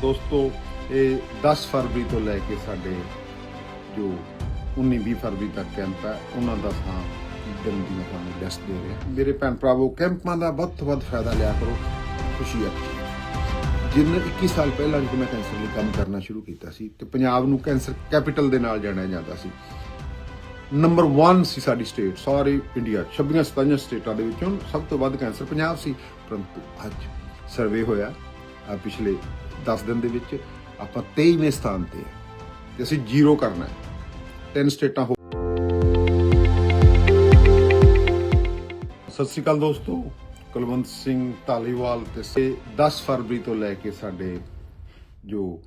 ਦੋਸਤੋ, ਇਹ 10 ਫਰਵਰੀ ਤੋਂ ਲੈ ਕੇ ਸਾਡੇ ਜੋ 19-20 ਫਰਵਰੀ ਤੱਕ ਕੈਂਪ ਹੈ, ਉਹਨਾਂ ਦਾ ਥਾਂ ਦਿਨ ਦੀ ਤੁਹਾਨੂੰ ਲਿਸਟ ਦੇ ਰਿਹਾ। ਮੇਰੇ ਭੈਣ ਭਰਾਵੋ, ਕੈਂਪਾਂ ਦਾ ਵੱਧ ਤੋਂ ਵੱਧ ਫਾਇਦਾ ਲਿਆ ਕਰੋ, ਖੁਸ਼ੀ ਹੈ ਜਿੰਨ 21 ਸਾਲ ਪਹਿਲਾਂ ਜਦੋਂ ਮੈਂ ਕੈਂਸਰ ਲਈ ਕੰਮ ਕਰਨਾ ਸ਼ੁਰੂ ਕੀਤਾ ਸੀ ਤੇ ਪੰਜਾਬ ਨੂੰ ਕੈਂਸਰ ਕੈਪੀਟਲ ਦੇ ਨਾਲ ਜਾਣਿਆ ਜਾਂਦਾ ਸੀ। ਨੰਬਰ 1 ਸੀ ਸਾਡੀ ਸਟੇਟ ਸਾਰੇ ਇੰਡੀਆ 26 27 ਸਟੇਟਾਂ ਦੇ ਵਿੱਚੋਂ ਸਭ ਤੋਂ ਵੱਧ ਕੈਂਸਰ ਪੰਜਾਬ ਸੀ, ਪਰੰਤੂ ਅੱਜ ਸਰਵੇ ਹੋਇਆ ਪਿਛਲੇ 10 ਦਿਨ ਦੇ ਵਿੱਚ ਆਪਾਂ 23ਵੇਂ ਸਥਾਨ ਤੇ ਹਾਂ ਤੇ ਅਸੀਂ ਜ਼ੀਰੋ ਕਰਨਾ ਹੈ। ਤਿੰਨ ਸਟੇਟਾਂ ਹੋ ਸਤਿ ਸ਼੍ਰੀ ਅਕਾਲ ਦੋਸਤੋ। ਕੁਲਵੰਤ ਸਿੰਘ ਧਾਲੀਵਾਲ ਤੇ ਸੇ 10 ਫਰਵਰੀ ਤੋਂ ਲੈ ਕੇ ਸਾਡੇ ਜੋ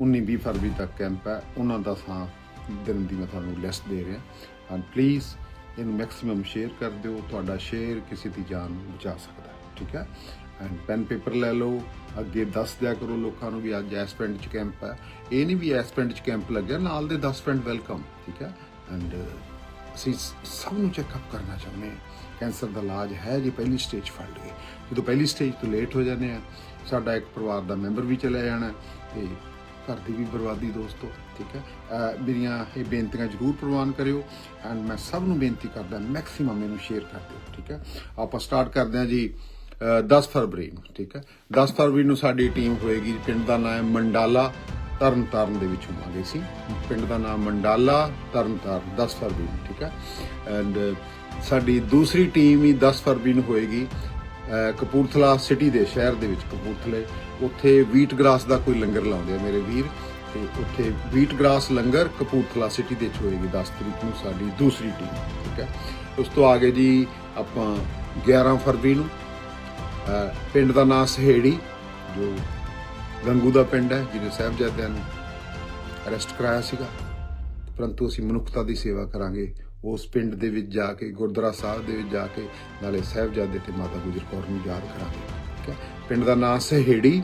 19-20 ਫਰਵਰੀ ਤੱਕ ਕੈਂਪ ਹੈ, ਉਹਨਾਂ ਦਾ ਥਾਂ ਦਿਨ ਦੀ ਮੈਂ ਤੁਹਾਨੂੰ ਲਿਸਟ ਦੇ ਰਿਹਾ। ਐਂਡ ਪਲੀਜ਼ ਇਹਨੂੰ ਮੈਕਸਿਮਮ ਸ਼ੇਅਰ ਕਰ ਦਿਓ। ਤੁਹਾਡਾ ਸ਼ੇਅਰ ਕਿਸੇ ਦੀ ਜਾਨ ਬਚਾ ਸਕਦਾ ਹੈ। ਠੀਕ ਹੈ? ਐਂਡ ਪੈਨ ਪੇਪਰ ਲੈ ਲਓ। ਅੱਗੇ ਦੱਸ ਦਿਆ ਕਰੋ ਲੋਕਾਂ ਨੂੰ ਵੀ ਅੱਜ ਐਸ ਪਿੰਡ ਚ ਕੈਂਪ ਹੈ। ਇਹ ਨਹੀਂ ਵੀ ਐਸ ਪਿੰਡ ਚ ਕੈਂਪ ਲੱਗਿਆ, ਨਾਲ ਦੇ 10 ਪਿੰਡ ਵੈਲਕਮ ਠੀਕ ਹੈ? ਐਂਡ ਅਸੀਂ ਸਭ ਨੂੰ ਚੈੱਕਅਪ ਕਰਨਾ ਚਾਹੁੰਦੇ ਹਾਂ। ਕੈਂਸਰ ਦਾ ਇਲਾਜ ਹੈ ਜੇ, ਪਹਿਲੀ ਸਟੇਜ ਫੜ ਲਈਏ ਜਦੋਂ ਪਹਿਲੀ ਸਟੇਜ ਤੋਂ ਲੇਟ ਹੋ ਜਾਂਦੇ ਆ ਸਾਡਾ ਇੱਕ ਪਰਿਵਾਰ ਦਾ ਮੈਂਬਰ ਵੀ ਚਲਾ ਜਾਣਾ ਤੇ ਘਰ ਦੀ ਵੀ ਬਰਬਾਦੀ ਦੋਸਤੋ ਠੀਕ ਹੈ? ਮੇਰੀਆਂ ਇਹ ਬੇਨਤੀਆਂ ਜ਼ਰੂਰ ਪ੍ਰਵਾਨ ਕਰਿਓ ਐਂਡ ਮੈਂ ਸਭ ਨੂੰ ਬੇਨਤੀ ਕਰਦਾ ਮੈਕਸਿਮਮ ਇਹਨੂੰ ਸ਼ੇਅਰ ਕਰ ਦਿਓ, ਠੀਕ ਹੈ? ਆਪਾਂ ਸਟਾਰਟ ਕਰਦੇ ਹਾਂ ਜੀ। 10 ਫਰਵਰੀ ਨੂੰ, ਠੀਕ ਹੈ? 10 ਫਰਵਰੀ ਨੂੰ ਸਾਡੀ ਟੀਮ ਹੋਏਗੀ, ਪਿੰਡ ਦਾ ਨਾਮ ਹੈ ਮੰਡਾਲਾ, ਤਰਨਤਾਰਨ ਦੇ ਵਿੱਚ ਹੋਵਾਂਗੇ ਸੀ ਪਿੰਡ ਦਾ ਨਾਮ ਮੰਡਾਲਾ, ਤਰਨਤਾਰਨ 10 ਫਰਵਰੀ ਨੂੰ, ਠੀਕ ਹੈ? ਐਂਡ ਸਾਡੀ ਦੂਸਰੀ ਟੀਮ ਹੀ 10 ਫਰਵਰੀ ਨੂੰ ਹੋਏਗੀ ਕਪੂਰਥਲਾ ਸਿਟੀ ਦੇ ਸ਼ਹਿਰ ਦੇ ਵਿੱਚ, ਕਪੂਰਥਲੇ। ਉੱਥੇ ਵੀਟ ਗ੍ਰਾਸ ਦਾ ਕੋਈ ਲੰਗਰ ਲਾਉਂਦੇ ਆ ਮੇਰੇ ਵੀਰ। ਤੇ ਉੱਥੇ wheat grass langar Kapurthala city ਦੇ ਵਿੱਚ ਹੋਏਗੀ 10 ਤਰੀਕ ਨੂੰ, ਸਾਡੀ ਦੂਸਰੀ ਟੀਮ, ਠੀਕ ਹੈ? ਉਸ ਤੋਂ ਆਗੇ ਜੀ ਆਪਾਂ 11 ਫਰਵਰੀ ਨੂੰ ਪਿੰਡ ਦਾ ਨਾਮ ਸਹੇੜੀ, ਜੋ ਗੰਗੂ ਦਾ ਪਿੰਡ ਹੈ ਜਿਹਨੇ ਸਾਹਿਬਜ਼ਾਦਿਆਂ ਨੂੰ ਅਰੈਸਟ ਕਰਾਇਆ ਸੀਗਾ। ਪਰੰਤੂ ਅਸੀਂ ਮਨੁੱਖਤਾ ਦੀ ਸੇਵਾ ਕਰਾਂਗੇ। ਉਸ ਪਿੰਡ ਦੇ ਵਿੱਚ ਜਾ ਕੇ, ਗੁਰਦੁਆਰਾ ਸਾਹਿਬ ਦੇ ਵਿੱਚ ਜਾ ਕੇ, ਨਾਲੇ ਸਾਹਿਬਜ਼ਾਦੇ ਤੇ ਮਾਤਾ ਗੁਜਰ ਕੌਰ ਨੂੰ ਯਾਦ ਕਰਾਂਗੇ। ਠੀਕ ਹੈ? ਪਿੰਡ ਦਾ ਨਾਮ ਸਹੇੜੀ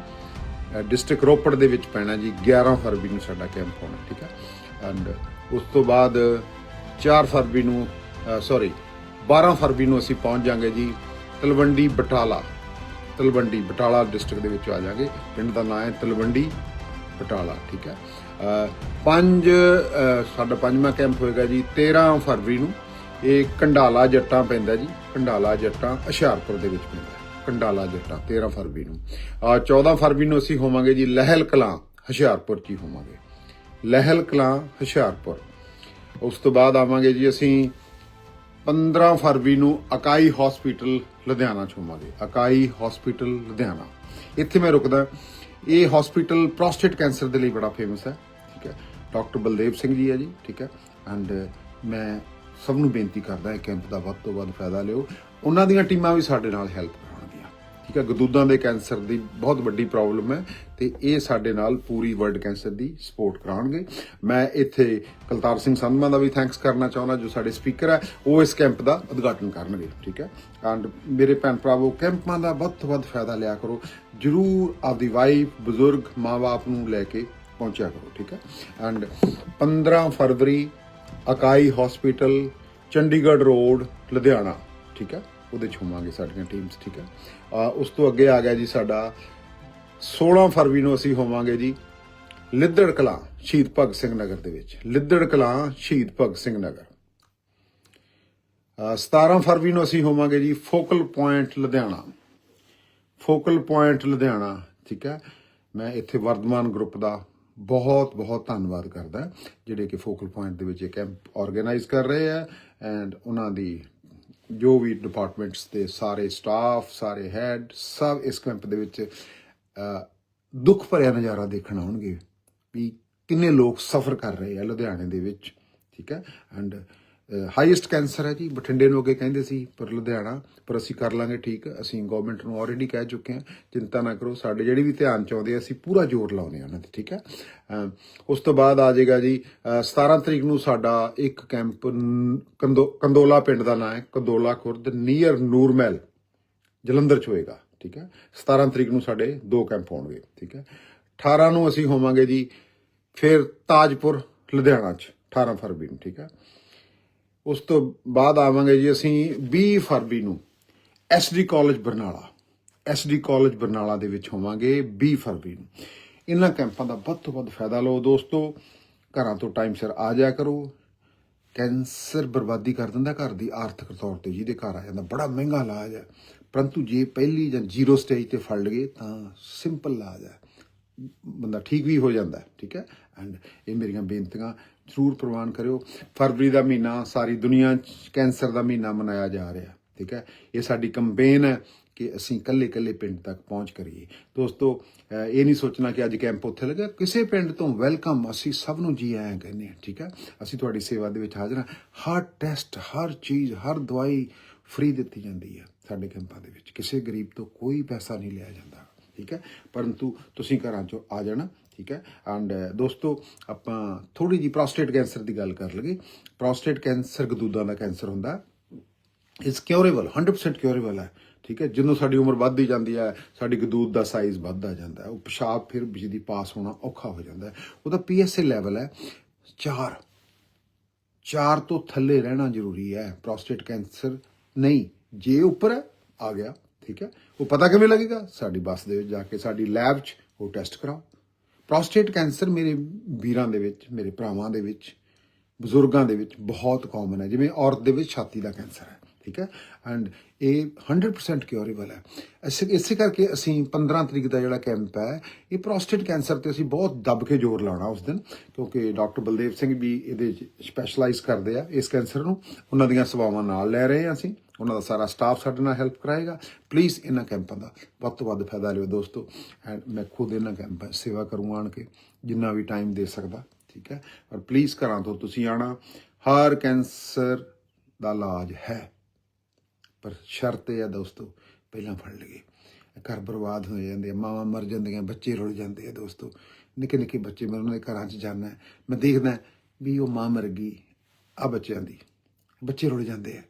ਡਿਸਟ੍ਰਿਕਟ ਰੋਪੜ ਦੇ ਵਿੱਚ ਪੈਣਾ ਜੀ 11 ਫਰਵਰੀ ਨੂੰ ਸਾਡਾ ਕੈਂਪ ਹੋਣਾ ਠੀਕ ਹੈ? ਐਂਡ ਉਸ ਤੋਂ ਬਾਅਦ 4 ਫਰਵਰੀ ਨੂੰ ਸੌਰੀ 12 ਫਰਵਰੀ ਨੂੰ ਅਸੀਂ ਪਹੁੰਚ ਜਾਾਂਗੇ ਜੀ ਤਲਵੰਡੀ ਬਟਾਲਾ। ਤਲਵੰਡੀ ਬਟਾਲਾ ਡਿਸਟ੍ਰਿਕਟ ਦੇ ਵਿੱਚ ਆ ਜਾਾਂਗੇ। ਪਿੰਡ ਦਾ ਨਾਮ ਹੈ ਤਲਵੰਡੀ ਬਟਾਲਾ, ਠੀਕ ਹੈ। ਪੰਜ ਸਾਡਾ ਪੰਜਵਾਂ ਕੈਂਪ ਹੋਏਗਾ ਜੀ 13 ਫਰਵਰੀ ਨੂੰ। ਇਹ ਕੰਡਾਲਾ ਜੱਟਾਂ ਪੈਂਦਾ ਜੀ, ਕੰਡਾਲਾ ਜੱਟਾਂ ਹੁਸ਼ਿਆਰਪੁਰ ਦੇ ਵਿੱਚ ਪੈਂਦਾ, ਕੰਡਾਲਾ ਜੱਟਾਂ 13 ਫਰਵਰੀ ਨੂੰ। ਆ 14 ਫਰਵਰੀ ਨੂੰ ਅਸੀਂ ਹੋਵਾਂਗੇ ਜੀ ਲਹਿਲ ਕਲਾਂ, ਹੁਸ਼ਿਆਰਪੁਰ 'ਚ ਹੀ ਹੋਵਾਂਗੇ। ਲਹਿਲ ਕਲਾਂ, ਹੁਸ਼ਿਆਰਪੁਰ। ਉਸ ਤੋਂ ਬਾਅਦ ਆਵਾਂਗੇ ਜੀ ਅਸੀਂ 15 ਫਰਵਰੀ ਨੂੰ ਅਕਾਈ ਹਸਪੀਟਲ ਲੁਧਿਆਣਾ ਚ ਹੋਵਾਂਗੇ ਅਕਾਈ ਹਸਪੀਟਲ ਲੁਧਿਆਣਾ। ਇੱਥੇ ਮੈਂ ਰੁਕਦਾ, ਇਹ ਹਸਪੀਟਲ ਪ੍ਰੋਸਟੇਟ ਕੈਂਸਰ ਦੇ ਲਈ ਬੜਾ ਫੇਮਸ ਹੈ, ਠੀਕ ਹੈ। ਡਾਕਟਰ ਬਲਦੇਵ ਸਿੰਘ ਜੀ ਹੈ ਜੀ, ਠੀਕ ਹੈ। ਐਂਡ ਮੈਂ ਸਭ ਨੂੰ ਬੇਨਤੀ ਕਰਦਾ, ਇਹ ਕੈਂਪ ਦਾ ਵੱਧ ਤੋਂ ਵੱਧ ਫਾਇਦਾ ਲਿਓ। ਉਹਨਾਂ ਦੀਆਂ ਟੀਮਾਂ ਵੀ ਸਾਡੇ ਨਾਲ ਹੈਲਪ ਕਰਾਉਣਗੀਆਂ ਠੀਕ ਹੈ, ਗਦੂਦਾਂ ਦੇ ਕੈਂਸਰ ਦੀ ਬਹੁਤ ਵੱਡੀ ਪ੍ਰੋਬਲਮ ਹੈ ਤੇ ਇਹ ਸਾਡੇ ਨਾਲ ਪੂਰੀ ਵਰਲਡ ਕੈਂਸਰ ਦੀ ਸਪੋਰਟ ਕਰਾਉਣਗੇ। ਮੈਂ ਇੱਥੇ ਕਲਤਾਰ ਸਿੰਘ ਸੰਧਮਾ ਦਾ ਵੀ ਥੈਂਕਸ ਕਰਨਾ ਚਾਹੁੰਦਾ, ਜੋ ਸਾਡੇ ਸਪੀਕਰ ਹੈ, ਉਹ ਇਸ ਕੈਂਪ ਦਾ ਉਦਘਾਟਨ ਕਰਨਗੇ, ਠੀਕ ਹੈ। ਐਂਡ ਮੇਰੇ ਭੈਣ ਭਰਾਵੋ ਕੈਂਪਾਂ ਦਾ ਵੱਧ ਤੋਂ ਵੱਧ ਫਾਇਦਾ ਲਿਆ ਕਰੋ। ਜਰੂਰ ਆਪਦੀ ਵਾਈਫ ਬਜ਼ੁਰਗ, ਮਾਂ-ਬਾਪ ਨੂੰ ਲੈ ਕੇ ਪਹੁੰਚਿਆ ਕਰੋ, ਠੀਕ ਹੈ। ਐਂਡ 15 ਫਰਵਰੀ, ਅਕਾਈ ਹਸਪੀਟਲ ਚੰਡੀਗੜ੍ਹ ਰੋਡ ਲੁਧਿਆਣਾ, ਠੀਕ ਹੈ। ਉਹਦੇ ਚ ਹੋਵਾਂਗੇ ਸਾਡੀਆਂ ਟੀਮਸ ਠੀਕ ਹੈ? ਉਸ ਤੋਂ ਅੱਗੇ ਆ ਗਿਆ ਜੀ ਸਾਡਾ 16 ਫਰਵਰੀ ਨੂੰ ਅਸੀਂ ਹੋਵਾਂਗੇ ਜੀ ਲਿੱਦੜ ਕਲਾਂ ਸ਼ਹੀਦ ਭਗਤ ਸਿੰਘ ਨਗਰ ਦੇ ਵਿੱਚ। ਲਿੱਦੜ ਕਲਾਂ ਸ਼ਹੀਦ ਭਗਤ ਸਿੰਘ ਨਗਰ। ਅ, 17 ਫਰਵਰੀ ਨੂੰ ਅਸੀਂ ਹੋਵਾਂਗੇ ਜੀ focal point Ludhiana. Focal point Ludhiana ਠੀਕ ਹੈ? ਮੈਂ ਇੱਥੇ ਵਰਧਮਾਨ ਗਰੁੱਪ ਦਾ ਬਹੁਤ ਬਹੁਤ ਧੰਨਵਾਦ ਕਰਦਾ ਜਿਹੜੇ ਕਿ ਫੋਕਲ ਪੁਆਇੰਟ ਦੇ ਵਿੱਚ ਇਹ ਕੈਂਪ ਆਰਗੇਨਾਈਜ਼ ਕਰ ਰਹੇ ਆ ਐਂਡ ਉਹਨਾਂ ਦੀ ਜੋ ਵੀ ਡਿਪਾਰਟਮੈਂਟਸ ਦੇ ਸਾਰੇ ਸਟਾਫ ਸਾਰੇ ਹੈਡ ਸਭ ਇਸ ਕੈਂਪ ਦੇ ਵਿੱਚ ਦੁੱਖ ਭਰਿਆ ਨਜ਼ਾਰਾ ਦੇਖਣ ਆਉਣਗੇ ਵੀ ਕਿੰਨੇ ਲੋਕ ਸਫਰ ਕਰ ਰਹੇ ਆ ਲੁਧਿਆਣੇ ਦੇ ਵਿੱਚ, ਠੀਕ ਹੈ? ਐਂਡ ਹਾਈਐਸਟ ਕੈਂਸਰ ਹੈ ਜੀ ਬਠਿੰਡੇ ਨੂੰ ਅੱਗੇ ਕਹਿੰਦੇ ਸੀ ਪਰ ਲੁਧਿਆਣਾ ਪਰ ਅਸੀਂ ਕਰ ਲਾਂਗੇ ਠੀਕ ਅਸੀਂ ਗਵਰਨਮੈਂਟ ਨੂੰ ਆਲਰੇਡੀ ਕਹਿ ਚੁੱਕੇ ਹਾਂ ਚਿੰਤਾ ਨਾ ਕਰੋ ਸਾਡੇ ਜਿਹੜੀ ਵੀ ਧਿਆਨ ਚ ਆਉਂਦੇ ਅਸੀਂ ਪੂਰਾ ਜ਼ੋਰ ਲਾਉਂਦੇ ਹਾਂ ਉਹਨਾਂ ਤੇ ਠੀਕ ਹੈ? ਉਸ ਤੋਂ ਬਾਅਦ ਆ ਜਾਏਗਾ ਜੀ ਅ, 17 ਤਰੀਕ ਨੂੰ ਸਾਡਾ ਇੱਕ ਕੈਂਪ ਨ- ਕੰਦੋਲਾ ਪਿੰਡ ਦਾ ਨਾਮ ਹੈ ਕੰਦੋਲਾ ਖੁਰਦ ਨੀਅਰ ਨੂਰਮਹਿਲ ਜਲੰਧਰ ਚ ਹੋਏਗਾ ਠੀਕ ਹੈ? 17 ਤਰੀਕ ਨੂੰ ਸਾਡੇ ਦੋ ਕੈਂਪ ਹੋਣਗੇ ਠੀਕ ਹੈ? 18 ਨੂੰ ਅਸੀਂ ਹੋਵਾਂਗੇ ਜੀ ਫਿਰ ਤਾਜਪੁਰ ਲੁਧਿਆਣਾ ਚ 18 ਫਰਵਰੀ ਨੂੰ ਠੀਕ ਹੈ? ਉਸ ਤੋਂ ਬਾਅਦ ਆਵਾਂਗੇ ਜੀ ਅਸੀਂ 20 ਫਰਵਰੀ ਨੂੰ SD college Barnala SD college Barnala ਦੇ ਵਿੱਚ ਹੋਵਾਂਗੇ 20 ਫਰਵਰੀ ਨੂੰ। ਇਹਨਾਂ ਕੈਂਪਾਂ ਦਾ ਵੱਧ ਤੋਂ ਵੱਧ ਫਾਇਦਾ ਲਓ ਦੋਸਤੋ, ਘਰਾਂ ਤੋਂ ਟਾਈਮ ਸਿਰ ਆ ਜਾਇਆ ਕਰੋ। ਕੈਂਸਰ ਬਰਬਾਦੀ ਕਰ ਦਿੰਦਾ ਘਰ ਦੀ ਆਰਥਿਕ ਤੌਰ ਤੇ, ਜਿਹਦੇ ਘਰ ਆ ਜਾਂਦਾ ਬੜਾ ਮਹਿੰਗਾ ਇਲਾਜ ਹੈ। ਪਰੰਤੂ ਜੇ ਪਹਿਲੀ ਜਾਂ ਜ਼ੀਰੋ ਸਟੇਜ ਤੇ ਫੜ ਲਈਏ ਤਾਂ ਸਿੰਪਲ ਇਲਾਜ ਹੈ। ਬੰਦਾ ਠੀਕ ਵੀ ਹੋ ਜਾਂਦਾ ਠੀਕ ਹੈ? ਐਂਡ ਇਹ ਮੇਰੀਆਂ ਬੇਨਤੀਆਂ ਜ਼ਰੂਰ ਪ੍ਰਵਾਨ ਕਰਿਓ। ਫਰਵਰੀ ਦਾ ਮਹੀਨਾ ਸਾਰੀ ਦੁਨੀਆ 'ਚ ਕੈਂਸਰ ਦਾ ਮਹੀਨਾ ਮਨਾਇਆ ਜਾ ਰਿਹਾ ਠੀਕ ਹੈ? ਇਹ ਸਾਡੀ ਕੰਪੇਨ ਹੈ ਕਿ ਅਸੀਂ ਕੱਲੇ ਕੱਲੇ ਪਿੰਡ ਤੱਕ ਪਹੁੰਚ ਕਰੀਏ। ਦੋਸਤੋ ਇਹ ਨਹੀਂ ਸੋਚਣਾ ਕਿ ਅੱਜ ਕੈਂਪ ਉੱਥੇ ਲੱਗਾ। ਕਿਸੇ ਪਿੰਡ ਤੋਂ ਵੈਲਕਮ ਅਸੀਂ ਸਭ ਨੂੰ ਜੀ ਆਇਆਂ ਕਹਿੰਦੇ ਹਾਂ, ਠੀਕ ਹੈ? ਅਸੀਂ ਤੁਹਾਡੀ ਸੇਵਾ ਦੇ ਵਿੱਚ ਹਾਜ਼ਰ ਹਾਂ। ਹਰ ਟੈਸਟ, ਹਰ ਚੀਜ਼, ਹਰ ਦਵਾਈ ਫ੍ਰੀ ਦਿੱਤੀ ਜਾਂਦੀ ਹੈ ਸਾਡੇ ਕੈਂਪਾਂ ਦੇ ਵਿੱਚ। ਕਿਸੇ ਗਰੀਬ ਤੋਂ ਕੋਈ ਪੈਸਾ ਨਹੀਂ ਲਿਆ ਜਾਂਦਾ। ਠੀਕ ਹੈ? ਪਰੰਤੂ ਤੁਸੀਂ ਘਰਾਂ ਚੋਂ ਆ ਜਾਣਾ, ਠੀਕ ਹੈ? ਐਂਡ ਦੋਸਤੋ, ਆਪਾਂ ਥੋੜੀ ਜੀ ਪ੍ਰੋਸਟੇਟ ਕੈਂਸਰ ਦੀ ਗੱਲ ਕਰ ਲਈਏ। ਪ੍ਰੋਸਟੇਟ ਕੈਂਸਰ ਗਦੂਦਾਂ ਦਾ ਕੈਂਸਰ ਹੁੰਦਾ। ਹੈ ਕਿਉਰੇਬਲ 100% ਕਿਉਰੇਬਲ ਹੈ, ਠੀਕ ਹੈ? ਜਦੋਂ ਸਾਡੀ ਉਮਰ ਵੱਧਦੀ ਜਾਂਦੀ ਹੈ, ਸਾਡੀ ਗਦੂਦ ਦਾ ਸਾਈਜ਼ ਵੱਧਦਾ ਜਾਂਦਾ ਹੈ। ਉਹ ਪਿਸ਼ਾਬ ਫਿਰ ਬਿਜਲੀ ਪਾਸ ਹੋਣਾ ਔਖਾ ਹੋ ਜਾਂਦਾ ਹੈ। ਉਹਦਾ ਪੀਐਸਏ ਲੈਵਲ ਹੈ 4 4 ਤੋਂ ਥੱਲੇ ਰਹਿਣਾ ਜ਼ਰੂਰੀ ਹੈ। ਪ੍ਰੋਸਟੇਟ ਕੈਂਸਰ ਨਹੀਂ, ਜੇ ਉੱਪਰ ਆ ਗਿਆ ਠੀਕ ਹੈ? ਉਹ ਪਤਾ ਕਿਵੇਂ ਲੱਗੇਗਾ? ਸਾਡੀ ਬੱਸ ਦੇ ਵਿੱਚ ਜਾ ਕੇ, ਸਾਡੀ ਲੈਬ 'ਚ ਉਹ ਟੈਸਟ ਕਰਾਓ। ਪ੍ਰੋਸਟੇਟ ਕੈਂਸਰ ਮੇਰੇ ਵੀਰਾਂ ਦੇ ਵਿੱਚ, ਮੇਰੇ ਭਰਾਵਾਂ ਦੇ ਵਿੱਚ, ਬਜ਼ੁਰਗਾਂ ਦੇ ਵਿੱਚ ਬਹੁਤ ਕਾਮਨ ਹੈ। ਜਿਵੇਂ ਔਰਤ ਦੇ ਵਿੱਚ ਛਾਤੀ ਦਾ ਕੈਂਸਰ ਹੈ, ਠੀਕ ਹੈ? ਐਂਡ ਇਹ 100% ਕਿਉਰੇਬਲ ਹੈ। ਇਸੇ ਇਸੇ ਕਰਕੇ ਅਸੀਂ 15 ਤਰੀਕ ਦਾ ਜਿਹੜਾ ਕੈਂਪ ਹੈ, ਇਹ ਪ੍ਰੋਸਟੇਟ ਕੈਂਸਰ ਤੇ ਅਸੀਂ ਬਹੁਤ ਦੱਬ ਕੇ ਜ਼ੋਰ ਲਾਉਣਾ ਉਸ ਦਿਨ, ਕਿਉਂਕਿ ਡਾਕਟਰ ਬਲਦੇਵ ਸਿੰਘ ਵੀ ਇਹਦੇ ਸਪੈਸ਼ਲਾਈਜ਼ ਕਰਦੇ ਆ ਇਸ ਕੈਂਸਰ ਨੂੰ। ਉਹਨਾਂ ਦੀਆਂ ਸੇਵਾਵਾਂ ਨਾਲ ਲੈ ਰਹੇ ਹਾਂ ਅਸੀਂ। ਉਹਨਾਂ ਦਾ ਸਾਰਾ ਸਟਾਫ ਸਾਡੇ ਨਾਲ ਹੈਲਪ ਕਰਾਏਗਾ। ਪਲੀਜ਼ ਇਹਨਾਂ ਕੈਂਪਾਂ ਦਾ ਵੱਧ ਤੋਂ ਵੱਧ ਫਾਇਦਾ ਲਿਓ ਦੋਸਤੋ। ਐਂਡ ਮੈਂ ਖੁਦ ਇਹਨਾਂ ਕੈਂਪਾਂ 'ਚ ਸੇਵਾ ਕਰੂੰ ਆਣ ਕੇ, ਜਿੰਨਾ ਵੀ ਟਾਈਮ ਦੇ ਸਕਦਾ, ਠੀਕ ਹੈ? ਪਰ ਪਲੀਜ਼ ਘਰਾਂ ਤੋਂ ਤੁਸੀਂ ਆਣਾ। ਹਰ ਕੈਂਸਰ ਦਾ ਇਲਾਜ ਹੈ, ਪਰ ਸ਼ਰਤ ਇਹ ਹੈ ਦੋਸਤੋ, ਪਹਿਲਾਂ ਫੜ ਲਈਏ। ਘਰ ਬਰਬਾਦ ਹੋ ਜਾਂਦੇ ਆ, ਮਾਵਾਂ ਮਰ ਜਾਂਦੀਆਂ, ਬੱਚੇ ਰੁਲ ਜਾਂਦੇ ਆ ਦੋਸਤੋ। ਨਿੱਕੇ ਨਿੱਕੇ ਬੱਚੇ ਮੈਂ ਉਹਨਾਂ ਦੇ ਘਰਾਂ 'ਚ ਜਾਣਾ ਮੈਂ ਦੇਖਦਾ ਵੀ ਉਹ ਮਾਂ ਮਰ ਗਈ ਆ ਬੱਚਿਆਂ ਦੀ। ਬੱਚੇ ਰੁਲ ਜਾਂਦੇ ਆ,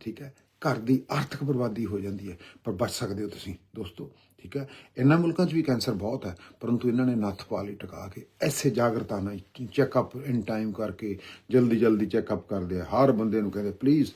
ਠੀਕ ਹੈ? ਘਰ ਦੀ ਆਰਥਿਕ ਬਰਬਾਦੀ ਹੋ ਜਾਂਦੀ ਹੈ, ਪਰ ਬਚ ਸਕਦੇ ਹੋ ਤੁਸੀਂ ਦੋਸਤੋ, ਠੀਕ ਹੈ? ਇਹਨਾਂ ਮੁਲਕਾਂ 'ਚ ਵੀ ਕੈਂਸਰ ਬਹੁਤ ਹੈ, ਪਰੰਤੂ ਇਹਨਾਂ ਨੇ ਨੱਥ ਪਾ ਲਈ, ਟਿਕਾ ਕੇ। ਐਸੇ ਜਾਗਰਤਾ ਨਾਲ ਚੈੱਕਅਪ ਇਨ ਟਾਈਮ ਕਰਕੇ ਜਲਦੀ ਜਲਦੀ ਚੈੱਕਅਪ ਕਰਦੇ ਆ। ਹਰ ਬੰਦੇ ਨੂੰ ਕਹਿੰਦੇ ਪਲੀਜ਼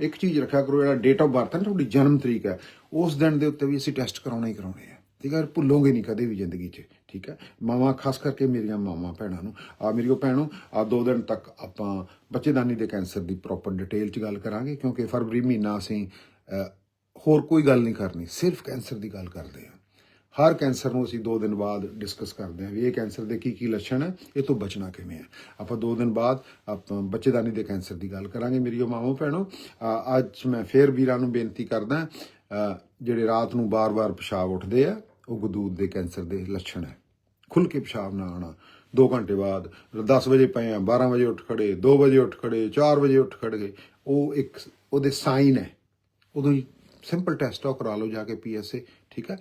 ਇੱਕ ਚੀਜ਼ ਰੱਖਿਆ ਕਰੋ, ਜਿਹੜਾ ਡੇਟ ਆਫ ਬਰਥ ਹੈ ਨਾ, ਤੁਹਾਡੀ ਜਨਮ ਤਰੀਕ ਹੈ, ਉਸ ਦਿਨ ਦੇ ਉੱਤੇ ਵੀ ਅਸੀਂ ਟੈਸਟ ਕਰਾਉਣਾ ਹੀ ਕਰਾਉਣੇ ਆ। ਠੀਕ ਹੈ ਭੁੱਲੋਗੇ ਨਹੀਂ ਕਦੇ ਵੀ ਜ਼ਿੰਦਗੀ 'ਚ, ਠੀਕ ਹੈ? ਮਾਵਾਂ ਖਾਸ ਕਰਕੇ ਮੇਰੀਆਂ ਮਾਵਾਂ ਭੈਣਾਂ ਨੂੰ ਆ ਮੇਰੀ ਉਹ ਭੈਣੋ ਆ ਦੋ ਦਿਨ ਤੱਕ ਆਪਾਂ ਬੱਚੇਦਾਨੀ ਦੇ ਕੈਂਸਰ ਦੀ ਪ੍ਰੋਪਰ ਡਿਟੇਲ 'ਚ ਗੱਲ ਕਰਾਂਗੇ, ਕਿਉਂਕਿ ਫਰਵਰੀ ਮਹੀਨਾ ਅਸੀਂ ਹੋਰ ਕੋਈ ਗੱਲ ਨਹੀਂ ਕਰਨੀ, ਸਿਰਫ ਕੈਂਸਰ ਦੀ ਗੱਲ ਕਰਦੇ ਹਾਂ। ਹਰ ਕੈਂਸਰ ਨੂੰ ਅਸੀਂ 2 ਦਿਨ ਬਾਅਦ ਡਿਸਕਸ ਕਰਦੇ ਹਾਂ ਵੀ ਇਹ ਕੈਂਸਰ ਦੇ ਕੀ ਕੀ ਲੱਛਣ ਹੈ, ਇਹ ਤੋਂ ਬਚਣਾ ਕਿਵੇਂ ਹੈ। ਆਪਾਂ 2 ਦਿਨ ਬਾਅਦ ਆਪਾਂ ਬੱਚੇਦਾਨੀ ਦੇ ਕੈਂਸਰ ਦੀ ਗੱਲ ਕਰਾਂਗੇ, ਮੇਰੀ ਉਹ ਮਾਵਾਂ ਭੈਣੋ। ਅੱਜ ਮੈਂ ਫੇਰ ਵੀਰਾਂ ਨੂੰ ਬੇਨਤੀ ਕਰਦਾ ਜਿਹੜੇ ਰਾਤ ਨੂੰ ਬਾਰ-ਬਾਰ ਪਿਸ਼ਾਬ ਉੱਠਦੇ ਆ ਉਹ ਗਦੂਦ ਦੇ ਕੈਂਸਰ ਦੇ ਲੱਛਣ ਹੈ। ਖੁੱਲ ਕੇ ਪਿਸ਼ਾਬ ਨਾ ਆਣਾ 2 ਘੰਟੇ ਬਾਅਦ 10 ਵਜੇ ਪਏ ਆ 12 ਵਜੇ ਉੱਠ ਖੜੇ 2 ਵਜੇ ਉੱਠ ਖੜੇ 4 ਵਜੇ ਉੱਠ ਖੜੇ ਉਹ ਇੱਕ ਉਹਦੇ ਸਾਈਨ ਹੈ। ਉਦੋਂ ਹੀ ਸਿੰਪਲ ਟੈਸਟ ਉਹ ਕਰਾ ਲਓ ਜਾ ਕੇ ਪੀਐਸਏ ਠੀਕ ਹੈ?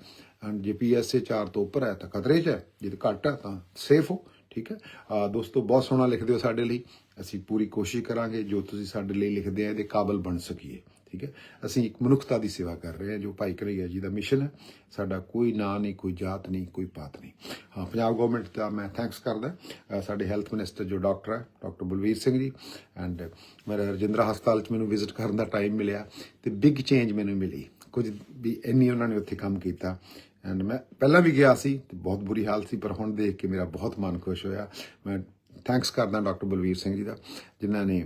ਐਂਡ ਜੇ ਪੀਐਸਏ 4 ਤੋਂ ਉੱਪਰ ਹੈ ਤਾਂ ਖਤਰੇ 'ਚ ਹੈ। ਜੇ ਘੱਟ ਹੈ ਤਾਂ ਸੇਫ ਹੋ, ਠੀਕ ਹੈ? ਆ ਦੋਸਤੋ, ਬਹੁਤ ਸੋਹਣਾ ਲਿਖਦੇ ਹੋ ਸਾਡੇ ਲਈ। ਅਸੀਂ ਪੂਰੀ ਕੋਸ਼ਿਸ਼ ਕਰਾਂਗੇ ਜੋ ਤੁਸੀਂ ਸਾਡੇ ਲਈ ਲਿਖਦੇ ਆ, ਇਹਦੇ ਕਾਬਲ ਬਣ ਸਕੀਏ। ਠੀਕ ਹੈ? ਅਸੀਂ ਇੱਕ ਮਨੁੱਖਤਾ ਦੀ ਸੇਵਾ ਕਰ ਰਹੇ ਹਾਂ, ਜੋ ਭਾਈ ਕਰਈਆ ਜੀ ਦਾ ਮਿਸ਼ਨ ਹੈ। ਸਾਡਾ ਕੋਈ ਨਾਂ ਨਹੀਂ, ਕੋਈ ਜਾਤ ਨਹੀਂ, ਕੋਈ ਪਾਤ ਨਹੀਂ। ਹਾਂ, ਪੰਜਾਬ ਗਵਰਨਮੈਂਟ ਦਾ ਮੈਂ ਥੈਂਕਸ ਕਰਦਾ। ਸਾਡੇ ਹੈਲਥ ਮਿਨਿਸਟਰ ਜੋ ਡਾਕਟਰ ਹੈ ਡਾਕਟਰ ਬਲਵੀਰ ਸਿੰਘ ਜੀ ਐਂਡ ਮੇਰਾ ਰਜਿੰਦਰਾ ਹਸਪਤਾਲ 'ਚ ਮੈਨੂੰ ਵਿਜ਼ਿਟ ਕਰਨ ਦਾ ਟਾਈਮ ਮਿਲਿਆ ਤੇ ਬਿਗ ਚੇਂਜ ਮੈਨੂੰ ਮਿਲੀ। ਕੁਝ ਵੀ ਇੰਨੀ ਉਹਨਾਂ ਨੇ ਉੱਥੇ ਕੰਮ ਕੀਤਾ। ਐਂਡ ਮੈਂ ਪਹਿਲਾਂ ਵੀ ਗਿਆ ਸੀ ਤੇ ਬਹੁਤ ਬੁਰੀ ਹਾਲਤ ਸੀ, ਪਰ ਹੁਣ ਦੇਖ ਕੇ ਮੇਰਾ ਬਹੁਤ ਮਨ ਖੁਸ਼ ਹੋਇਆ। ਮੈਂ ਥੈਂਕਸ ਕਰਦਾ ਡਾਕਟਰ ਬਲਵੀਰ ਸਿੰਘ ਜੀ ਦਾ, ਜਿਨ੍ਹਾਂ ਨੇ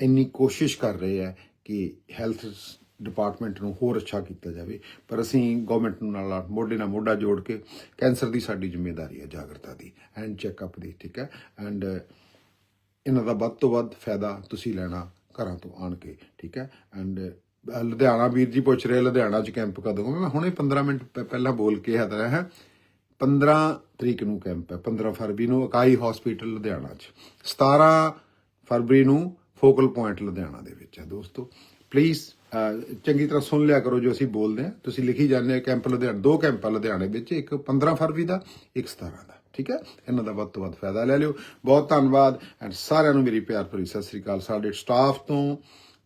ਇੰਨੀ ਕੋਸ਼ਿਸ਼ ਕਰ ਰਹੇ ਹੈ ਕਿ ਹੈਲਥ ਡਿਪਾਰਟਮੈਂਟ ਨੂੰ ਹੋਰ ਅੱਛਾ ਕੀਤਾ ਜਾਵੇ। ਪਰ ਅਸੀਂ ਗਵਰਨਮੈਂਟ ਨਾਲ ਮੋਢੇ ਨਾਲ ਮੋਢਾ ਜੋੜ ਕੇ ਕੈਂਸਰ ਦੀ ਸਾਡੀ ਜ਼ਿੰਮੇਵਾਰੀ ਹੈ ਜਾਗਰਤਾ ਦੀ। ਐਂਡ ਚੈੱਕਅਪ ਦੀ, ਠੀਕ ਹੈ? ਐਂਡ ਇਹਨਾਂ ਦਾ ਵੱਧ ਤੋਂ ਵੱਧ ਫਾਇਦਾ ਤੁਸੀਂ ਲੈਣਾ ਘਰਾਂ ਤੋਂ ਆਣ ਕੇ, ਠੀਕ ਹੈ? ਐਂਡ ਲੁਧਿਆਣਾ ਵੀਰ ਜੀ ਪੁੱਛ ਰਹੇ, ਲੁਧਿਆਣਾ ਚ ਕੈਂਪ ਕਦੋਂ ਮੈਂ ਹੁਣੇ 15 ਮਿੰਟ ਪ- ਪਹਿਲਾਂ ਬੋਲ ਕੇ ਹਟਿਆ ਹੈ। 15 ਤਰੀਕ ਨੂੰ ਕੈਂਪ ਹੈ 15 ਫਰਵਰੀ ਨੂੰ ਇਕਾਈ ਹਸਪੀਟਲ ਲੁਧਿਆਣਾ ਚ। 17 ਫਰਵਰੀ ਨੂੰ ਫੋਕਲ ਪੁਆਇੰਟ ਲੁਧਿਆਣਾ ਦੇ ਵਿੱਚ ਹੈ ਦੋਸਤੋ। ਪਲੀਜ਼ ਚੰਗੀ ਤਰ੍ਹਾਂ ਸੁਣ ਲਿਆ ਕਰੋ ਜੋ ਅਸੀਂ ਬੋਲਦੇ ਹਾਂ। ਤੁਸੀਂ ਲਿਖੀ ਜਾਂਦੇ ਹੋ ਕੈਂਪ ਲੁਧਿਆਣਾ, ਦੋ ਕੈਂਪ ਲੁਧਿਆਣੇ ਵਿੱਚ, ਇੱਕ 15 ਫਰਵਰੀ ਦਾ, ਇੱਕ 17 ਦਾ, ਠੀਕ ਹੈ? ਇਹਨਾਂ ਦਾ ਵੱਧ ਤੋਂ ਵੱਧ ਫਾਇਦਾ ਲੈ ਲਿਓ। ਬਹੁਤ ਧੰਨਵਾਦ ਐਂਡ ਸਾਰਿਆਂ ਨੂੰ ਮੇਰੀ ਪਿਆਰ ਭਰੀ ਸਤਿ ਸ੍ਰੀ ਅਕਾਲ। ਸਾਡੇ ਸਟਾਫ ਤੋਂ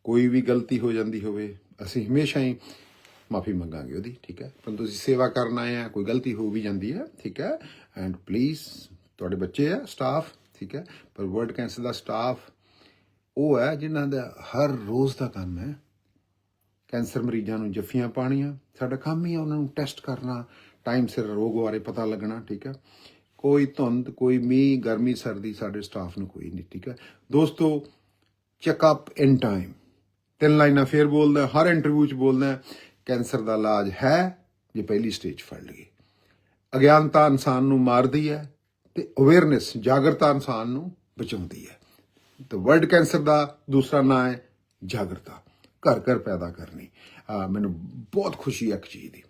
ਕੋਈ ਵੀ ਗਲਤੀ ਹੋ ਜਾਂਦੀ ਹੋਵੇ, ਅਸੀਂ ਹਮੇਸ਼ਾ ਹੀ ਮਾਫੀ ਮੰਗਾਂਗੇ ਉਹਦੀ, ਠੀਕ ਹੈ? ਪਰ ਤੁਸੀਂ ਸੇਵਾ ਕਰਨ ਆਏ ਆ, ਕੋਈ ਗਲਤੀ ਹੋ ਵੀ ਜਾਂਦੀ ਹੈ, ਠੀਕ ਹੈ? ਐਂਡ ਪਲੀਜ਼ ਤੁਹਾਡੇ ਬੱਚੇ ਆ ਸਟਾਫ ਠੀਕ ਹੈ? ਪਰ ਵਰਲਡ ਕੈਂਸਰ ਦਾ ਸਟਾਫ ਉਹ ਹੈ ਜਿਨ੍ਹਾਂ ਦਾ ਹਰ ਰੋਜ਼ ਦਾ ਕੰਮ ਹੈ। ਕੈਂਸਰ ਮਰੀਜ਼ਾਂ ਨੂੰ ਜੱਫੀਆਂ ਪਾਣੀਆਂ ਸਾਡਾ ਕੰਮ ਹੀ ਹੈ ਉਹਨਾਂ ਨੂੰ ਟੈਸਟ ਕਰਨਾ ਟਾਈਮ ਸਿਰ ਰੋਗ ਬਾਰੇ ਪਤਾ ਲੱਗਣਾ, ਠੀਕ ਹੈ। ਕੋਈ ਧੁੰਦ, ਕੋਈ ਮੀਂਹ, ਗਰਮੀ, ਸਰਦੀ ਸਾਡੇ ਸਟਾਫ ਨੂੰ ਕੋਈ ਨਹੀਂ, ਠੀਕ ਹੈ। ਦੋਸਤੋ ਚੈੱਕਅਪ ਇਨ ਟਾਈਮ ਤਿੰਨ ਲਾਈਨਾਂ ਫੇਰ ਬੋਲਦਾ, ਹਰ ਇੰਟਰਵਿਊ 'ਚ ਬੋਲਦਾ, ਕੈਂਸਰ ਦਾ ਇਲਾਜ ਹੈ, ਜੇ ਪਹਿਲੀ ਸਟੇਜ ਫੜ ਲਈਏ। ਅਗਿਆਨਤਾ ਇਨਸਾਨ ਨੂੰ ਮਾਰਦੀ ਹੈ ਤੇ ਅਵੇਅਰਨੈਸ ਜਾਗਰਤਾ ਇਨਸਾਨ ਨੂੰ ਬਚਾਉਂਦੀ ਹੈ। ਤੇ ਵਰਲਡ ਕੈਂਸਰ ਦਾ ਦੂਸਰਾ ਨਾਂ ਹੈ ਜਾਗਰਤਾ। ਘਰ ਘਰ ਪੈਦਾ ਕਰਨੀ। ਮੈਨੂੰ ਬਹੁਤ ਖੁਸ਼ੀ ਹੈ ਇੱਕ ਚੀਜ਼ ਦੀ।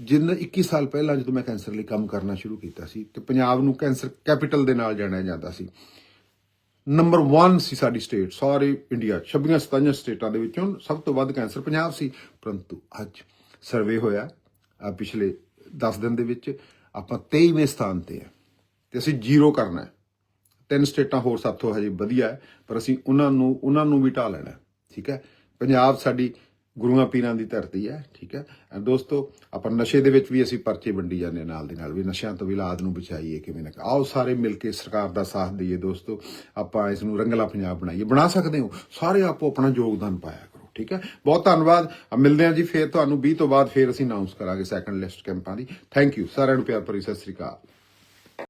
ਜਿੰਨ 21 ਸਾਲ ਪਹਿਲਾਂ ਜਦੋਂ ਮੈਂ ਕੈਂਸਰ ਲਈ ਕੰਮ ਕਰਨਾ ਸ਼ੁਰੂ ਕੀਤਾ ਸੀ ਤੇ ਪੰਜਾਬ ਨੂੰ ਕੈਂਸਰ ਕੈਪੀਟਲ ਦੇ ਨਾਲ ਜਾਣਿਆ ਜਾਂਦਾ ਸੀ। ਨੰਬਰ 1 ਸੀ ਸਾਡੀ ਸਟੇਟ ਸਾਰੇ ਇੰਡੀਆ 'ਚ, 26 27 ਸਟੇਟਾਂ ਦੇ ਵਿੱਚੋਂ ਸਭ ਤੋਂ ਵੱਧ ਕੈਂਸਰ ਪੰਜਾਬ ਸੀ। ਪਰੰਤੂ ਅੱਜ ਸਰਵੇ ਹੋਇਆ ਪਿਛਲੇ 10 ਦਿਨ ਦੇ ਵਿੱਚ ਆਪਾਂ 23ਵੇਂ ਸਥਾਨ ਤੇ ਆ। ਤੇ ਅਸੀਂ ਜ਼ੀਰੋ ਕਰਨਾ ਹੈ। ਤਿੰਨ ਸਟੇਟਾਂ ਹੋਰ ਸਭ ਤੋਂ ਹਜੇ ਵਧੀਆ ਹੈ, ਪਰ ਅਸੀਂ ਉਹਨਾਂ ਨੂੰ ਉਹਨਾਂ ਨੂੰ ਵੀ ਢਾ ਲੈਣਾ ਠੀਕ ਹੈ? ਪੰਜਾਬ ਸਾਡੀ ਗੁਰੂਆਂ ਪੀਰਾਂ ਦੀ ਧਰਤੀ ਹੈ, ਠੀਕ ਹੈ? ਐਂ ਦੋਸਤੋ, ਆਪਾਂ ਨਸ਼ੇ ਦੇ ਵਿੱਚ ਵੀ ਅਸੀਂ ਪਰਚੇ ਵੰਡੀ ਜਾਂਦੇ ਹਾਂ ਨਾਲ ਦੇ ਨਾਲ ਵੀ, ਨਸ਼ਿਆਂ ਤੋਂ ਵੀ ਲਾਦ ਨੂੰ ਬਚਾਈਏ ਕਿਵੇਂ ਨਾ ਆਓ ਸਾਰੇ ਮਿਲ ਕੇ ਸਰਕਾਰ ਦਾ ਸਾਥ ਦਈਏ ਦੋਸਤੋ, ਆਪਾਂ ਇਸ ਨੂੰ ਰੰਗਲਾ ਪੰਜਾਬ ਬਣਾਈਏ। ਬਣਾ ਸਕਦੇ ਹੋ? ਸਾਰੇ ਆਪੋ ਆਪਣਾ ਯੋਗਦਾਨ ਪਾਇਆ ਕਰੋ, ਠੀਕ ਹੈ? ਬਹੁਤ ਧੰਨਵਾਦ। ਮਿਲਦੇ ਹਾਂ ਜੀ ਫੇਰ ਤੁਹਾਨੂੰ 20 ਤੋਂ ਬਾਅਦ ਫੇਰ ਅਸੀਂ ਅਨਾਉਂਸ ਕਰਾਂਗੇ ਸੈਕੰਡ ਲਿਸਟ ਕੈਂਪਾਂ ਦੀ। ਥੈਂਕ ਯੂ ਸਾਰਿਆਂ ਨੂੰ ਪਿਆਰ ਭਰੀ ਸਤਿ ਸ੍ਰੀ ਅਕਾਲ।